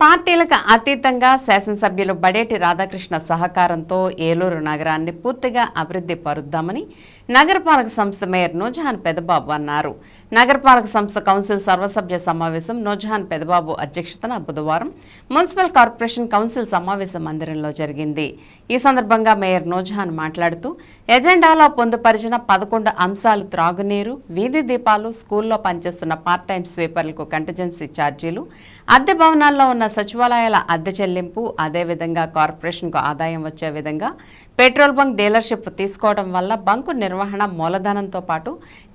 పార్టీలకు అతీతంగా శాసనసభ్యులు బడేటి రాధాకృష్ణ సహకారంతో ఏలూరు నగరాన్ని పూర్తిగా అభివృద్ధి పరుద్దామని నగరపాలక సంస్థ మేయర్ నూజహాన్ పెదబాబు అన్నారు. నగరపాలక సంస్థ కౌన్సిల్ సర్వసభ్య సమావేశం నూజహాన్ పెదబాబు అధ్యక్షతన బుధవారం మున్సిపల్ కార్పొరేషన్ కౌన్సిల్ సమావేశ మందిరంలో జరిగింది. ఈ సందర్భంగా మేయర్ నూజహాన్ మాట్లాడుతూ ఎజెండాలో పొందుపరిచిన పదకొండు అంశాలు త్రాగునీరు వీధి దీపాలు స్కూల్లో పనిచేస్తున్న పార్ట్ టైం స్వీపర్లకు కంటిజెన్సీ ఛార్జీలు అద్దె భవనాల్లో ఉన్న సచివాలయాల అద్దె చెల్లింపు అదేవిధంగా కార్పొరేషన్కు ఆదాయం వచ్చే విధంగా పెట్రోల్ బంక్ డీలర్షిప్ తీసుకోవడం వల్ల బంకు నిర్వహణ మూలధనంతో పాటు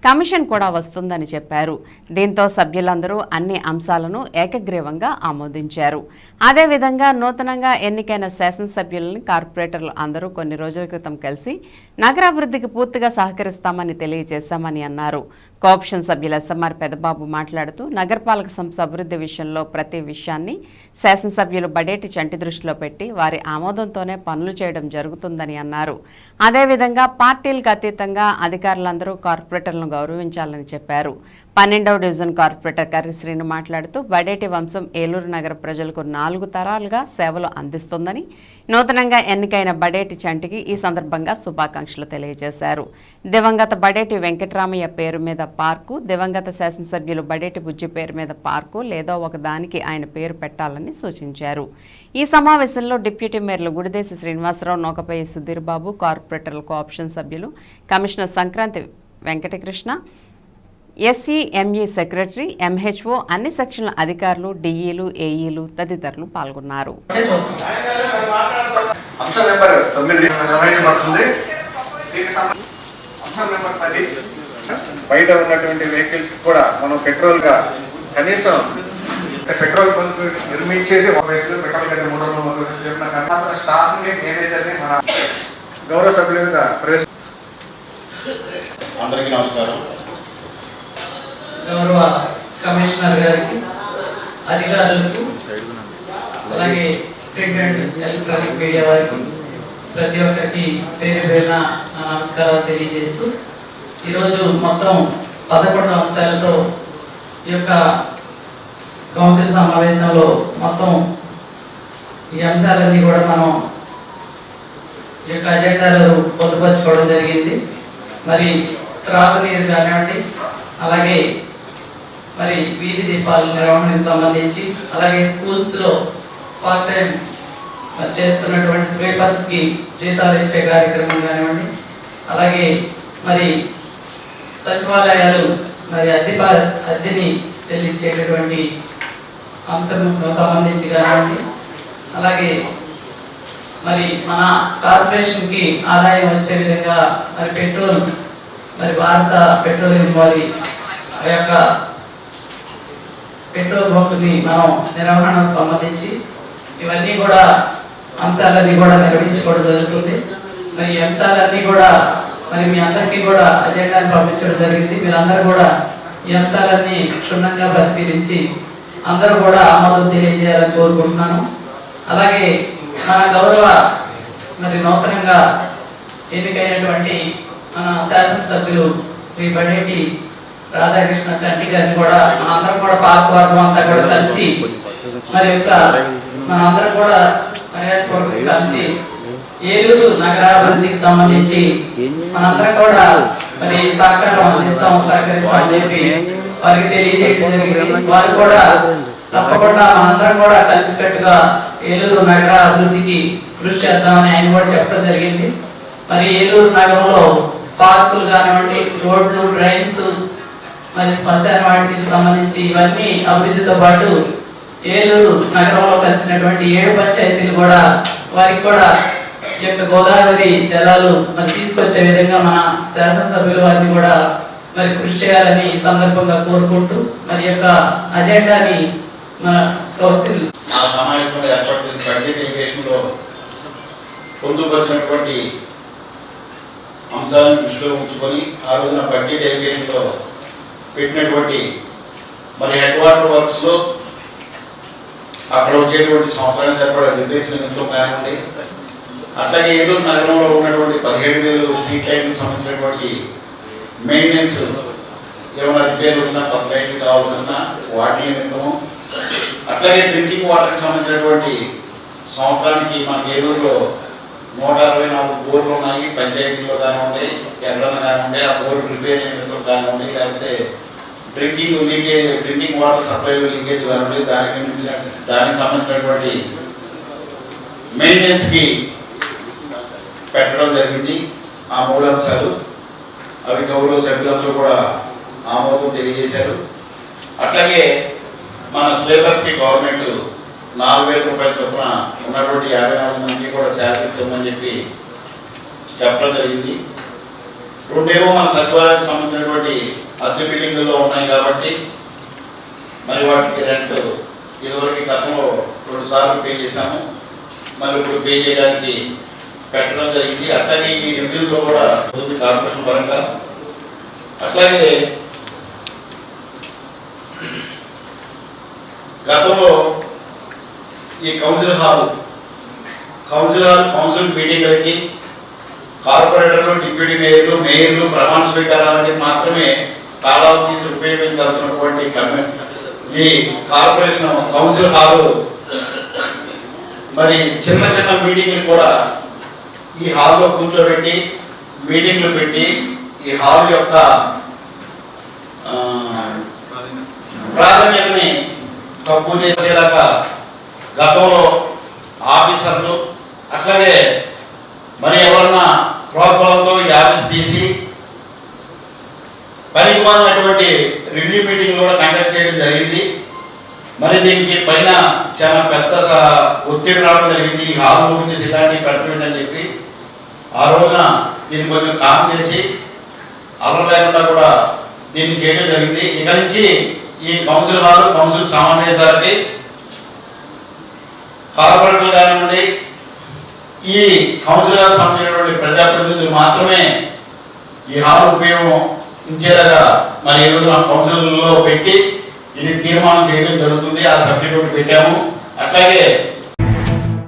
కమిషన్ కూడా వస్తుందని చెప్పారు. దీంతో సభ్యులందరూ అన్ని అంశాలను ఏకగ్రీవంగా ఆమోదించారు. అదేవిధంగా నూతనంగా ఎన్నికైన శాసనసభ్యులని కార్పొరేటర్లు అందరూ కొన్ని రోజుల క్రితం కలిసి నగరాభివృద్ధికి పూర్తిగా సహకరిస్తామని తెలియజేశామని అన్నారు. కోఆప్షన్ సభ్యుల ఎస్ఎంఆర్ పెదబాబు మాట్లాడుతూ నగరపాలక సంస్థ అభివృద్ధి విషయంలో ప్రతి విషయాన్ని శాసనసభ్యులు బడేటి చంటి దృష్టిలో పెట్టి వారి ఆమోదంతోనే పనులు చేయడం జరుగుతుందని అన్నారు. అదేవిధంగా పార్టీలకు అతీతంగా అధికారులందరూ కార్పొరేటర్లను గౌరవించాలని చెప్పారు. పన్నెండవ డివిజన్ కార్పొరేటర్ కర్రిశ్రీను మాట్లాడుతూ బడేటి వంశం ఏలూరు నగర ప్రజలకు నాలుగు తరాలుగా సేవలు అందిస్తుందని నూతనంగా ఎన్నికైన బడేటి చంటికి ఈ సందర్భంగా శుభాకాంక్షలు తెలియజేశారు. దివంగత బడేటి వెంకటరామయ్య పేరు మీద పార్కు దివంగత శాసనసభ్యులు బడేటి బుజ్జి పేరు మీద పార్కు లేదో ఒక దానికి ఆయన పేరు పెట్టాలని సూచించారు. ఈ సమావేశంలో డిప్యూటీ మేయర్లు గుడిదేశి శ్రీనివాసరావు నోకపయ్య సుధీర్ బాబు కార్పొరేటర్ల కోఆప్షన్ సభ్యులు commissioner Sankranti Venkatakrishna SC ME secretary MHO అన్ని సెక్షన్ల అధికారులు డిఈలు ఏఈలు తదితరులు పాల్గొన్నారు. బయట ఉన్నటువంటి వెహికల్స్ కూడా మనం పెట్రోల్గా కనీసం పెట్రోల్ బంక్ నిర్మించేది ఒక వయసులో పెట్రోల్ కంటే మూడు వందల ముప్పై స్టాఫ్ని మేనేజర్ని మన గౌరవ సభ్యులుగా ప్రవేశ అందరికీ నమస్కారం. గౌరవ కమిషనర్ గారికి అధికారులకు అలాగే ప్రింట్ అండ్ ఎలక్ట్రానిక్ మీడియా వారికి ప్రతి ఒక్కరికి పేరు పేరున నా నమస్కారాలు తెలియజేస్తూ ఈరోజు మొత్తం పదకొండు అంశాలతో ఈ యొక్క కౌన్సిల్ సమావేశంలో మొత్తం ఈ అంశాలన్నీ కూడా మనం ఈ యొక్క అజెండాలు పొందుపరచుకోవడం జరిగింది. మరి త్రాగునీరు కానివ్వండి అలాగే మరి వీధి దీపాల నిర్వహణకు సంబంధించి అలాగే స్కూల్స్లో పార్ట్ టైం చేస్తున్నటువంటి స్వీపర్స్కి జీతాలు ఇచ్చే కార్యక్రమం కానివ్వండి అలాగే మరి సచివాలయాలు మరి అద్దె అద్దెని చెల్లించేటటువంటి అంశం సంబంధించి కానివ్వండి అలాగే మరి మన కార్పొరేషన్కి ఆదాయం వచ్చే విధంగా మరి పెట్రోల్ మరి భారత పెట్రోలియం వారి ఆ యొక్క పెట్రోల్ బంక్ని మనం నిర్వహణకు సంబంధించి ఇవన్నీ కూడా అంశాలన్నీ కూడా నిర్వహించుకోవడం జరుగుతుంది. మరి ఈ అంశాలన్నీ కూడా మరి మీ అందరికీ కూడా అజెండాని పంపించడం జరిగింది. మీరందరూ కూడా ఈ అంశాలన్నీ క్షుణ్ణంగా పరిశీలించి అందరూ కూడా ఆమోదం తెలియజేయాలని కోరుకుంటున్నాను. అలాగే మన గౌరవ మరి నూతనంగా ఎన్నికైనటువంటి మన శాసనసభ్యులు శ్రీ బడేటి రాధాకృష్ణ చంటి గారిని కూడా మనందరం కూడా పాలకవర్గం అంతా కూడా కలిసి మరి యొక్క మనందరం కూడా కలిసి ఏలూరు నగరాభివృద్ధికి సంబంధించి మనందరం కూడా మరి సహకారం అందిస్తాం సహకరిస్తాం అని చెప్పి వారికి తెలియజేయడం జరిగింది. వారు కూడా తప్పకుండా మనందరం కూడా కలిసికట్టుగా ఏలూరు నగర అభివృద్ధికి కృషి చేద్దామని ఆయన కూడా చెప్పడం జరిగింది. మరి ఏలూరు నగరంలో పార్కులు కానివ్వండి రోడ్లు డ్రైన్స్ మరి శ్మశాన వాటికి సంబంధించి ఇవన్నీ అభివృద్ధితో పాటు ఏలూరు నగరంలో కలిసినటువంటి ఏడు పంచాయతీలు కూడా వారికి కూడా ఈ యొక్క గోదావరి జలాలు మరి తీసుకొచ్చే విధంగా మన శాసనసభ్యులు వారిని కూడా మరి కృషి చేయాలని సందర్భంగా కోరుకుంటూ మరి యొక్క అజెండాని మన కౌన్సిల్ సమావేశంలో ఏర్పాటు చేసిన బడ్జెట్ పొందుపరిచినటువంటి అంశాలను దృష్టిలో ఉంచుకొని ఆ రోజున బడ్జెట్ ఎడ్యుకేషన్లో పెట్టినటువంటి మరి హెడ్ వాటర్ వర్క్స్లో అక్కడ వచ్చేటువంటి సంవత్సరానికి సరిపడా నిర్దేశం ఎంతో కానివ్వండి అట్లాగే ఏదో నగరంలో ఉన్నటువంటి పదిహేడు వేలు స్ట్రీట్ లైట్కి సంబంధించినటువంటి మెయింటెనెన్స్ ఏమైనా రిపేర్ వచ్చినా కొత్త లైట్లు కావాల్సిన వాటి నిమిత్తము అట్లాగే డ్రింకింగ్ వాటర్కి సంబంధించినటువంటి సంవత్సరానికి మనకి ఏలూరులో నూట అరవై నాలుగు బోర్లు ఉన్నాయి పంచాయతీలో కానివ్వండి ఎక్కడన్నా కానివ్వండి ఆ బోర్డు రిపేర్ అయినట్టు కానివ్వండి లేకపోతే drinking leakage drinking water supply leakage కానివ్వండి దానికి దానికి సంబంధించినటువంటి మెయింటెనెన్స్కి పెట్టడం జరిగింది. ఆ మూడు అంశాలు అవి గౌరవ సభ్యులందరూ కూడా ఆమోదం తెలియజేశారు. అట్లాగే మన సిలబస్కి గవర్నమెంట్ నాలుగు వేల రూపాయల చొప్పున ఉన్నటువంటి యాభై నాలుగు మంది కూడా శాలరీస్ ఇవ్వమని చెప్పి చెప్పడం జరిగింది. రెండేమో మన సచివాలయానికి సంబంధించినటువంటి అద్దె బిల్డింగ్లో ఉన్నాయి కాబట్టి మరి వాటికి రెంట్ ఇదివరకు గతంలో రెండు సార్లు పే చేశాము. మరి ఇప్పుడు పే చేయడానికి పెట్టడం జరిగింది. అట్లాగే ఈ రెవెన్యూలో కూడా ఉంది కార్పొరేషన్ పరంగా. అట్లాగే గతంలో ఈ council hall council hall council మీటింగ్లకి కార్పొరేటర్లు డిప్యూటీ మేయర్లు మేయర్లు ప్రమాణ స్వీకారానికి మాత్రమే తాళాలు తీసి ఉపయోగించాల్సినటువంటి ఈ కార్పొరేషన్ కౌన్సిల్ హాల్. మరి చిన్న చిన్న మీటింగ్లు కూడా ఈ హాల్లో కూర్చోబెట్టి మీటింగ్లు పెట్టి ఈ హాల్ యొక్క ప్రాధాన్యతని తక్కువ చేసేలాగా గతంలో ఆఫీసర్లు అట్లాగే మరి ఎవరన్నా ప్రోత్బలంతో ఈ ఆఫీస్ తీసి పనికి మాలినటువంటి రివ్యూ మీటింగ్ కూడా కండక్ట్ చేయడం జరిగింది. మరి దీనికి పైన చాలా పెద్ద ఒత్తిడి రావడం జరిగింది. ఈ హాల్ గురించి ఇలాంటివి పెడుతుంది చెప్పి ఆ రోజున దీన్ని కొంచెం కామ్ చేసి అల్లరి లేకుండా కూడా దీన్ని చేయడం జరిగింది. ఇక నుంచి ఈ కౌన్సిల్ వారు కౌన్సిల్ సమావేశాలకి కార్పొరేటర్లు కానివ్వండి ఈ కౌన్సిల్ హాల్ సంబంధించినటువంటి ప్రజాప్రతినిధులు మాత్రమే ఈ హాల్ ఉపయోగం ఇచ్చేలాగా మరి ఈరోజు మా కౌన్సిల్లో పెట్టి ఇది తీర్మానం చేయడం జరుగుతుంది ఆ సబ్జెక్ట్ పెట్టాము. అట్లాగే